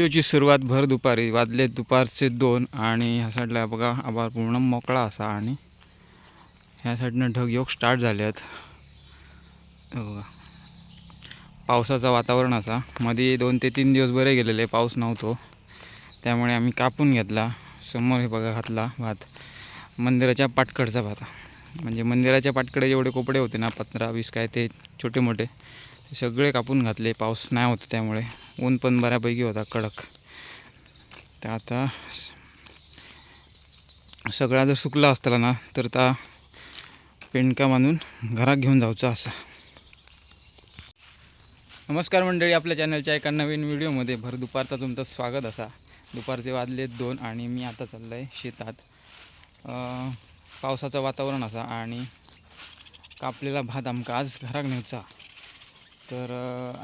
व्हिडिओची सुरुवात भर दुपारी वाजले दुपारचे दोन आणि ह्या साईडला बघा आभाळ पूर्ण मोकळा असा आणि ह्या साईडनं ढग योग स्टार्ट झाले आहेत. बघा. पावसाचं वातावरण असा. मध्ये दोन ते तीन दिवस बरे गेलेले पाऊस नव्हतो. त्यामुळे आम्ही कापून घेतला. समोर हे बघा घातला भात. मंदिराच्या पाटकडचा भात. म्हणजे मंदिराच्या पाटकडे जेवढे कोपडे होते ना पंधरा वीस काय ते छोटे मोठे सगळे कापून घातले पाऊस नाही होता त्यामुळे. ऊन पण बऱ्यापैकी होता कडक. तर आता सगळा जर सुकला असताना ना तर त्या पेंडका बांधून घरात घेऊन जायचं असं. नमस्कार मंडळी आपल्या चॅनलच्या एका नवीन व्हिडिओमध्ये भर दुपारचा तुमचं स्वागत असा. दुपारचे वाजले दोन आणि मी आता चाललो आहे शेतात पावसाचं वातावरण असा आणि कापलेला भात आमका आज घराक नेऊचा तर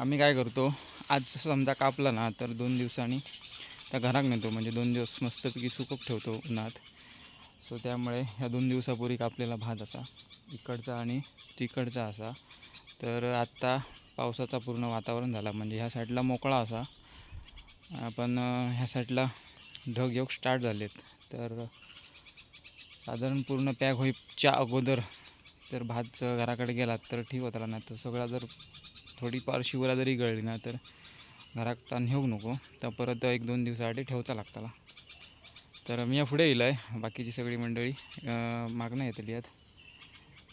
आम्ही काय करतो आज समजा कापला ना तर दोन दिवसांनी त्या घराक नेतो. म्हणजे दोन दिवस मस्तपैकी सुकप ठेवतो उन्हात. सो त्यामुळे ह्या दोन दिवसापूर्वी कापलेला भात असा इकडचा आणि तिकडचा असा. तर आत्ता पावसाचा पूर्ण वातावरण झाला. म्हणजे ह्या साईडला मोकळा असा. पण ह्या साईडला ढग योग स्टार्ट झालेत. तर साधारण पूर्ण पॅक होईच्या अगोदर तर भात घराकडे गेलात तर ठीक होता नाही तर सगळा जर थोडीफार शिवरा जरी गळली ना तर घरात ताण घेऊ नको. तर परत एक दोन दिवसासाठी ठेवता लागताला. तर मी या पुढे येईल आहे बाकीची सगळी मंडळी मागणं येतली आहेत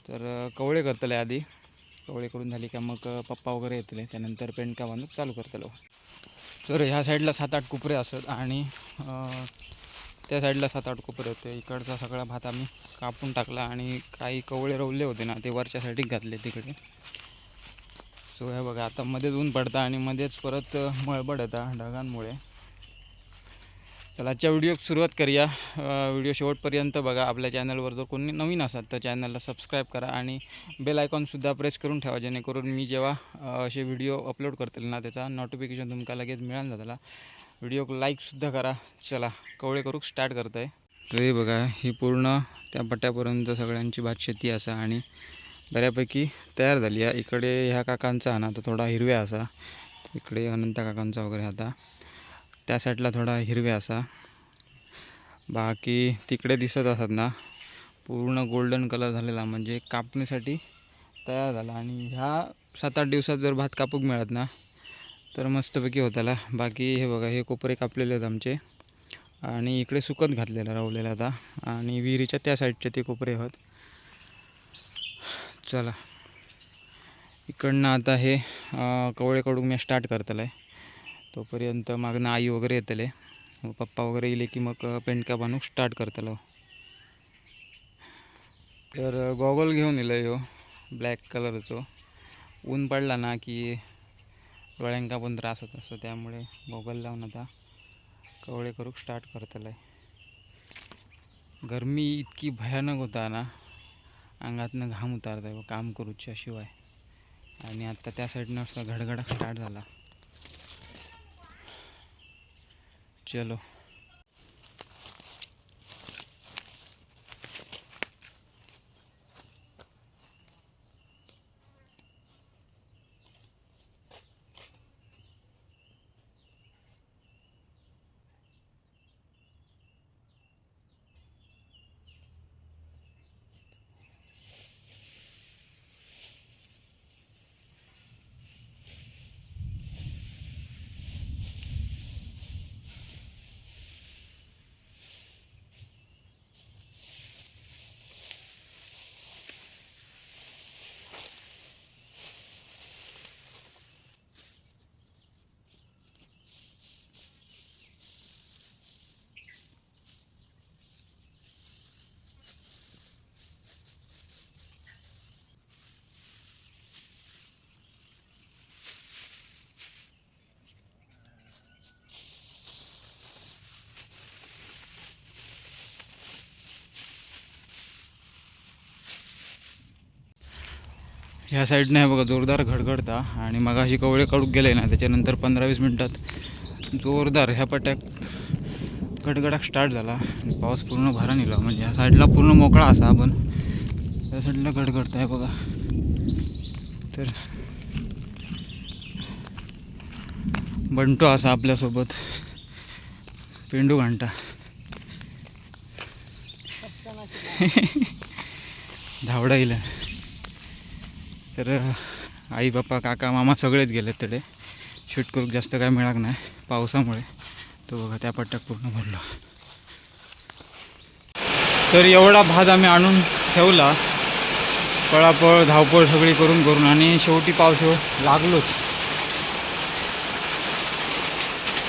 तर कवळे करतले आधी. कवळे करून झाली का मग पप्पा वगैरे येतले. त्यानंतर पेंडका बांधून चालू करतलो. तर ह्या साईडला सात आठ कुपरे असत आणि त्या साईडला सात आठ कोपरे होते. इकडचा सगळा भात आम्ही कापून टाकला आणि काही कवळे रवले होते ना ते वरच्या साईडीक घातले तिकडे. सो हे बघा आता मध्येच ऊन पडतं आणि मध्येच परत मळबड येतात ढगांमुळे. चला आजच्या व्हिडिओ सुरुवात करूया. व्हिडिओ शेवटपर्यंत बघा आपल्या चॅनलवर जर कोणी नवीन असाल तर चॅनलला सबस्क्राईब करा आणि बेल आयकॉनसुद्धा प्रेस करून ठेवा जेणेकरून मी जेव्हा असे व्हिडिओ अपलोड करतील ना त्याचा नोटिफिकेशन तुमका लगेच मिळालं जाताला व्हिडिओ लाईकसुद्धा करा. चला कवळे करूक स्टार्ट करत आहे तर हे बघा ही पूर्ण त्या पट्ट्यापर्यंत सगळ्यांची भात शेती असा आणि बऱ्यापैकी तयार झाली आहे. इकडे ह्या काकांचा ना तो थोडा हिरव्या असा. इकडे अनंत काकांचा वगैरे आता. त्या साईडला थोडा हिरव्या असा. बाकी तिकडे दिसत असतात ना पूर्ण गोल्डन कलर झालेला म्हणजे कापणीसाठी तयार झाला. आणि ह्या सात आठ दिवसात जर भात कापूक मिळत ना तर मस्तपैकी होताला बाकी हे बघा हे कोपरे कापलेले आहेत आमचे. आणि इकडे सुकत घातलेलं रावलेला आता. आणि विहिरीच्या त्या साईडचे ते कोपरे आहेत. चला. इकडनं आता हे कवळे कवळेकडून मी स्टार्ट करतलं आहे तोपर्यंत मागणं आई वगैरे येतले. पप्पा वगैरे येले की मग पेंटका पेंडका बांधून स्टार्ट करतलो. तर गॉगल घेऊन येलं ह्यो ब्लॅक कलरचो ऊन पडला ना की डोळ्यांका पण त्रास होत असतो. त्यामुळे गॉगल लावून आता कवळे करूक स्टार्ट करतलं आहे गरमी इतकी भयानक होता ना. अंगातनं घाम उतारत आहे काम करूच्या शिवाय आणि आत्ता त्या साईडनं असा घडघडा स्टार्ट झाला. चलो. ह्या साईडने आहे बघा जोरदार घडघडता आणि मग अशी कवळे काढूक गेले ना त्याच्यानंतर पंधरा वीस मिनटात जोरदार ह्या पट्ट्यात गडगडाक स्टार्ट झाला. आणि पाऊस पूर्ण भरा निघाला. म्हणजे ह्या साईडला पूर्ण मोकळा असा आपण त्या साईडला गडगडत आहे बघा. तर बंटो असा आपल्यासोबत. पेंडू घंटा. धावडा येईल तर आई बाप्पा काका मामा सगळेच गेलेत तिकडे. शूट करूक जास्त काय मिळाक नाही पावसामुळे. तो बघा त्या पट्ट्यात पूर्ण भरला. तर एवढा भात आम्ही आणून ठेवला. पळापळ धावपळ सगळी करून करून आणि शेवटी पावस लागलोच.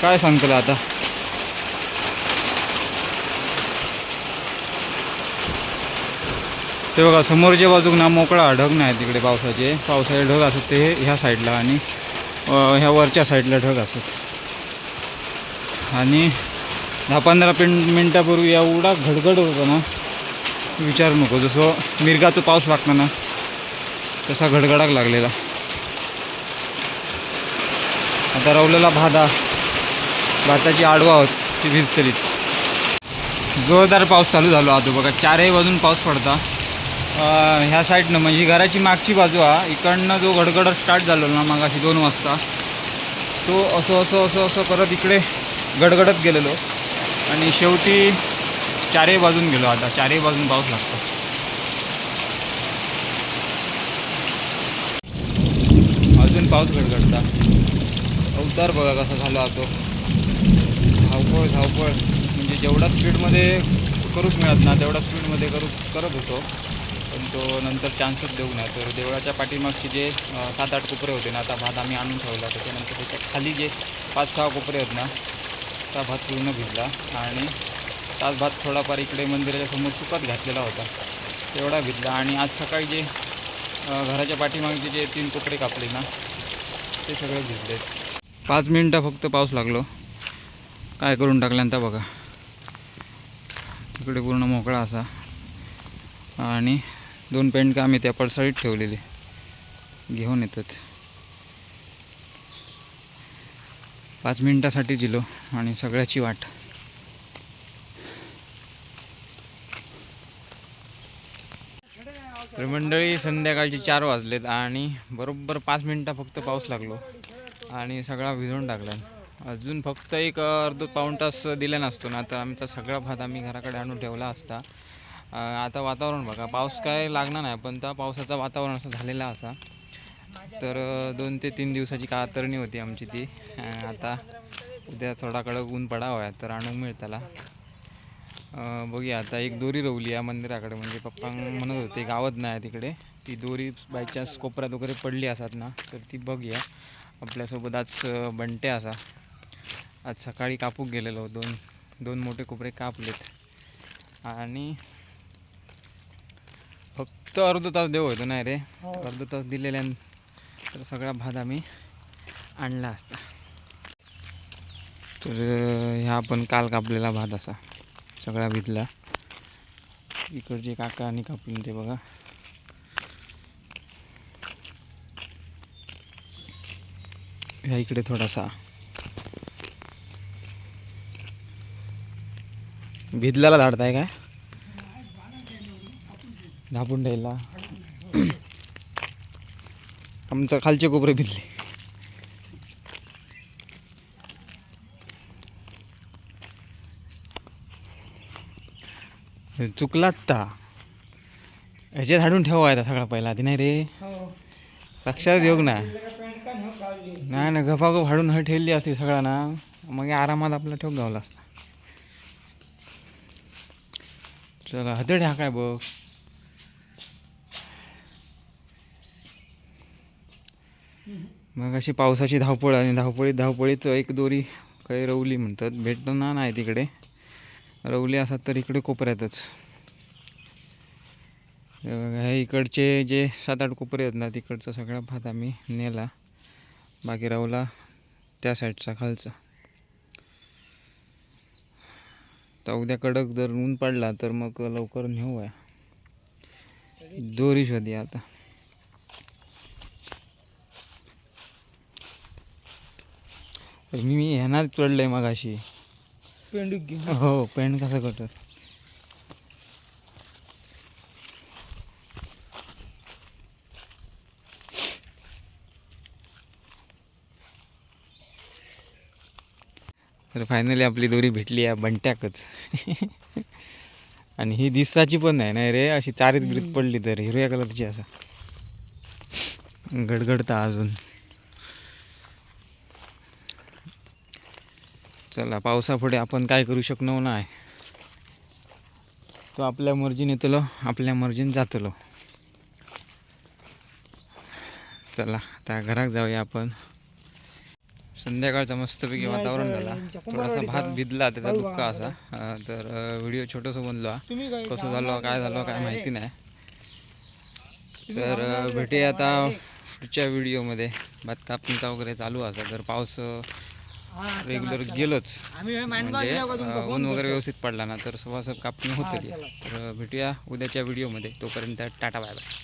काय सांगतलं आता? ते बघा समोरच्या बाजूक ना मोकळा ढग नाही तिकडे पावसाचे. पावसाचे ढग असत ते ह्या साईडला आणि ह्या वरच्या साईडला ढग असत आणि दहा पंधरा पिन मिनटापूर्वी एवढा घडघड होता ना विचारू नको. जसं मिरगाचा पाऊस लागतो ना तसा घडघडाक लागलेला. आता रवलेला भादा भाताची आडवा होत ती भिजतलीच जोरदार पाऊस चालू झालो आता बघा. चारही बाजून पाऊस पडता. ह्या साईडनं म्हणजे घराची मागची बाजू हा इकडनं जो गडगड स्टार्ट झालो ना मागाशी अशी दोन वाजता तो असं असं असं असं करत इकडे गडगडत गेलेलो. आणि शेवटी चारही बाजून गेलो आता चारही बाजून पाऊस लागतो. अजून पाऊस गडगडता. अवतार बघा कसा झाला तो. धावपळ धावपळ. म्हणजे जेवढा स्पीडमध्ये करूच मिळत ना तेवढा स्पीडमध्ये करू करत होतो. तो नंतर चान्सच देऊ नये तर देवळाच्या पाठीमागचे जे सात आठ कोपरे होते ना आता भात आम्ही आणून ठेवला. त्याच्यानंतर त्याच्याखाली जे पाच सहा कोपरे आहेत ना त्या भात पूर्ण भिजला आणि तास भात थोडाफार इकडे मंदिराच्या समोर सुकत घातलेला होता. तेवढा भिजला आणि आज सकाळी जे घराच्या पाठीमागचे जे तीन कोपरे कापले ना ते सगळे भिजले. पाच मिनटं फक्त पाऊस लागलो. काय करून टाकल्यानंतर बघा. तिकडे पूर्ण मोकळा असा. आणि दोन पेंट आम्ही त्या पडसाळीत ठेवलेले. घेऊन येतात. पाच मिनटासाठी जिलो आणि सगळ्याची वाट. तर मंडळी संध्याकाळचे चार वाजलेत आणि बरोबर पाच मिनटं फक्त पाऊस लागलो आणि सगळा भिजवून टाकला अजून फक्त एक अर्ध पाऊण तास दिला नसतो ना तर आमचा सगळा भात आम्ही घराकडे आणून ठेवला असता. आता वातावरण बघा पाऊस काय लागणार नाही पण त्या पावसाचं वातावरण असं झालेलं असा. तर दोन ते तीन दिवसाची कातरणी होती आमची ती. आता उद्या थोडा कडक ऊन पडावा तर आणून मिळ त्याला. बघूया आता एक दोरी रवली या मंदिराकडे म्हणजे पप्पा म्हणत होते गावात नाही तिकडे. ती दोरी बायचान्स कोपऱ्यात वगैरे पडली असतात ना तर ती बघूया. आपल्यासोबत आज बंटे असा. आज सकाळी कापूक गेलेलो दोन दोन मोठे कोपरे कापलेत. आणि तो अर्धा तास देव होतो नाही रे. अर्ध तास दिलेल्या तर सगळा भात आम्ही आणला असता. तर ह्या आपण काल कापलेला भात असा सगळा भिजला. इकडचे काका आणि कापले ते बघा. ह्या इकडे थोडासा भिजल्याला धाडताय काय? धापून द्यायला आमचं खालचे कोपरे भिजले चुकलात ता ह्याच्यात हाडून ठेवा आहे सगळा पहिला आधी नाही रे? लक्षात येऊ ना. नाही ना गपागप हाडून हं ठेवली असती सगळा ना. मग आरामात आपला ठेवून गावला असता चला हदड हा काय बघ. मग अशी पावसाची धावपळ आणि धावपळीत धावपळीत एक दोरी काही रवली म्हणतात. भेटतं ना नाही तिकडे. रवली असतात तर इकडे कोपऱ्यातच. हे इकडचे जे सात आठ कोपरे आहेत ना तिकडचा सगळा भात आम्ही नेला. बाकी रावला त्या साईडचा खालचा. तर उद्या कडक जर ऊन पडला तर मग लवकर नेऊ आहे दोरी शोधी आता. तर मी मी ह्यानाच चढलंय मग अशी पेंडू हो पेंट कसं कटत तर फायनली आपली दोरी भेटली आहे बंट्याकच. आणि ही दिसाची पण नाही नाही रे अशी चारीत बिरीत पडली तर हिरव्या कलरची असा. गडगडता अजून. चला पावसापुढे आपण काय करू शकलो नाही तो आपल्या मर्जीने येतलो आपल्या मर्जीने जातलो चला आता घरात जाऊया आपण. संध्याकाळचं मस्तपैकी वातावरण झाला. थोडासा भात भिजला त्याचा दुःख असा. तर व्हिडिओ छोटंसं बनलो. कसं झालं काय झालं काय माहिती नाही. तर अं, भेटूया आता पुढच्या व्हिडिओमध्ये. भात कापणीचा वगैरे चालू असा जर पाऊस रेग्युलर गेलोच. म्हणजे ऊन वगैरे. व्यवस्थित पडला ना तर सब कापणी होतली चला. तर भेटूया उद्याच्या व्हिडिओमध्ये. तोपर्यंत टाटा बाय बाय.